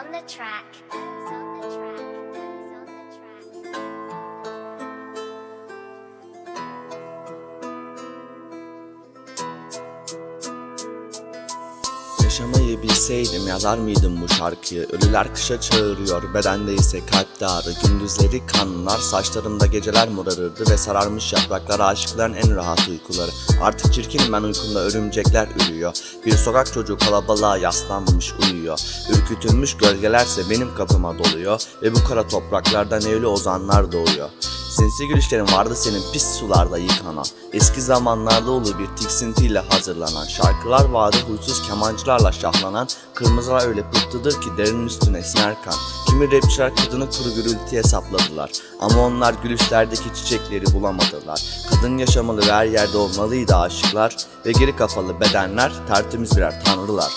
on the track. Yaşamayı bilseydim yazar mıydım bu şarkıyı? Ölüler kışa çağırıyor bedende ise kalpte ağrı Gündüzleri kanlar saçlarımda geceler morarırdı Ve sararmış yapraklar aşıkların en rahat uykuları. Artık çirkinim ben uykumda örümcekler ürüyor. Bir sokak çocuğu kalabalığa yaslanmış uyuyor. Ürkütülmüş gölgelerse benim kapıma doluyor Ve bu kara topraklardan evli ozanlar doğuyor Sinsi gülüşlerin vardı senin pis sularda yıkanan Eski zamanlarda olur bir tiksintiyle hazırlanan Şarkılar vardı huysuz kemancılarla şahlanan Kırmızılar öyle pıhtıdır ki derinin üstüne siner kan Kimi rapçiler kadını kuru gürültüye sapladılar Ama onlar gülüşlerdeki çiçekleri bulamadılar. Kadın yaşamalı ve her yerde olmalıydı aşıklar Ve geri kafalı bedenler tertemiz birer tanrılar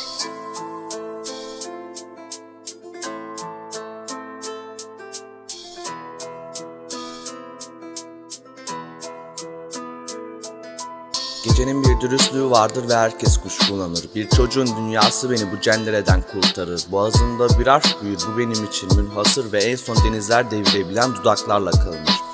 Gecenin bir dürüstlüğü vardır ve herkes kuşkulanır. Bir çocuğun dünyası beni bu cendereden kurtarır. Boğazımda bir aşk büyür bu benim için münhasır ve en son denizler devirebilen dudaklarla kalınır.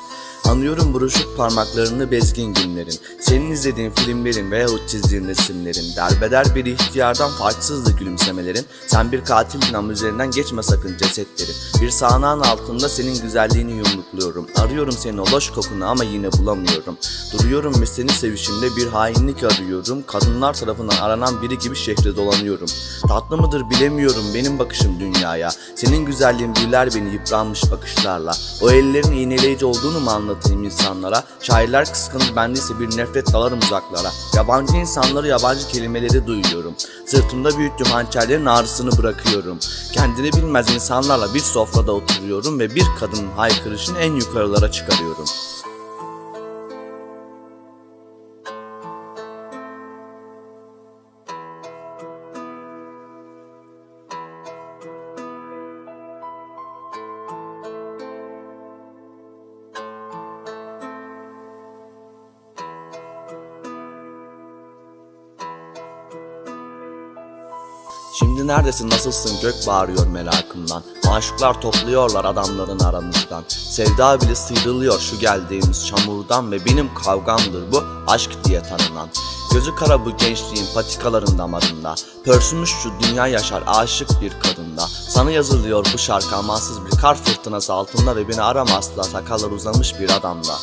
Anlıyorum buruşuk parmaklarını bezgin günlerin. Senin izlediğin filmlerin veyahut çizdiğin resimlerin. Derbeder bir ihtiyardan farksızdı gülümsemelerin. Sen bir katildin ama üzerinden geçme sakın cesetleri. Bir sağanağın altında senin güzelliğini yumrukluyorum. Arıyorum senin o loş kokunu ama yine bulamıyorum. Duruyorum ve seni sevişimde bir hainlik arıyorum. Kadınlar tarafından aranan biri gibi şehre dolanıyorum. Tatlı mıdır bilemiyorum benim bakışım dünyaya. Senin güzelliğin büyüler beni yıpranmış bakışlarla. O ellerin iğneleyici olduğunu mu anlatayım insanlara. Şairler kıskanır bendeyse bir nefret dalarım uzaklara. Yabancı insanları yabancı kelimeleri duyuyorum. Sırtımda büyüttüğüm hançerlerin ağrısını bırakıyorum. Kendini bilmez insanlarla bir sofrada oturuyorum Ve bir kadının haykırışını en yukarılara çıkarıyorum Şimdi neredesin nasılsın? Gök bağırıyor merakımdan. Maşuklar topluyorlar adamların aramızdan. Sevda bile sıyrılıyor şu geldiğimiz çamurdan Ve benim kavgamdır bu aşk diye tanınan. Gözü kara bu gençliğin patikaların damarında Pörsümüş şu dünya yaşar aşık bir kadında Sana yazılıyor bu şarkı amansız bir kar fırtınası altında Ve beni arama asla sakallar uzamış bir adamda